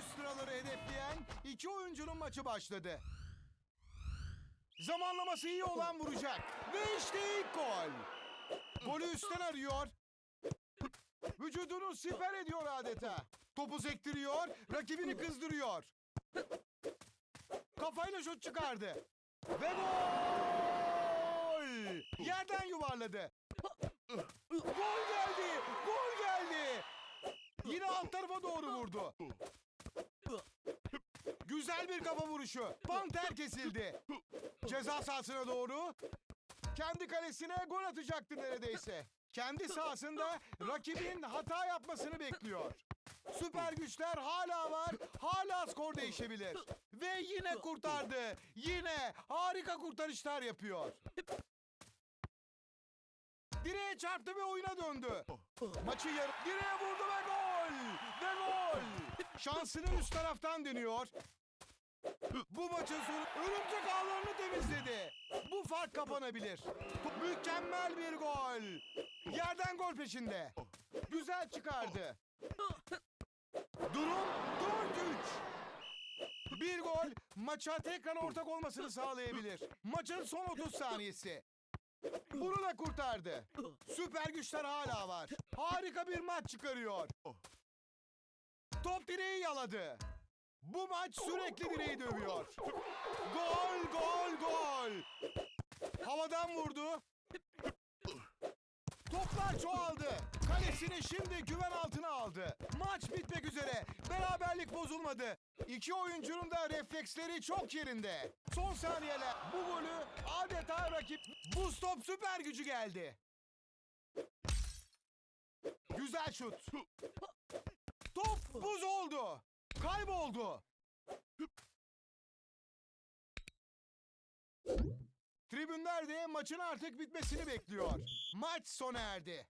üst sıraları hedefleyen iki oyuncunun maçı başladı. Zamanlaması iyi olan vuracak. Ve işte ilk gol. Golü üstten arıyor. Vücudunu siper ediyor adeta. Topu sektiriyor, rakibini kızdırıyor. Kafayla şut çıkardı. Ve gol! Yerden yuvarladı. Gol geldi! Gol geldi! Yine alt tarafa doğru vurdu. Güzel bir kafa vuruşu. Panter kesildi. Ceza sahasına doğru. Kendi kalesine gol atacaktı neredeyse. Kendi sahasında rakibin hata yapmasını bekliyor. Süper güçler hala var. Hala skor değişebilir. Ve yine kurtardı. Yine harika kurtarışlar yapıyor. Direğe çarptı ve oyuna döndü. Maçı yarı... Direğe vurdu ve gol! Ve gol! Şansını üst taraftan deniyor. Bu maçın sonu örümcek ağlarını temizledi. Bu fark kapanabilir. Mükemmel bir gol. Yerden gol peşinde. Güzel çıkardı. Durum 4-3. Bir gol maça tekrar ortak olmasını sağlayabilir. Maçın son 30 saniyesi. Bunu da kurtardı. Süper güçler hala var. Harika bir maç çıkarıyor. Top direği yaladı. Bu maç sürekli direği dövüyor. Gol, gol, gol. Havadan vurdu. Toplar çoğaldı. Kalesini şimdi güven altına aldı. Maç bitmek üzere. Beraberlik bozulmadı. İki oyuncunun da refleksleri çok yerinde. Son saniyeler. Bu golü adeta rakip. Bu stop süper gücü geldi. Güzel şut. Top buz oldu. Kayboldu. Tribünler de maçın artık bitmesini bekliyor. Maç sona erdi.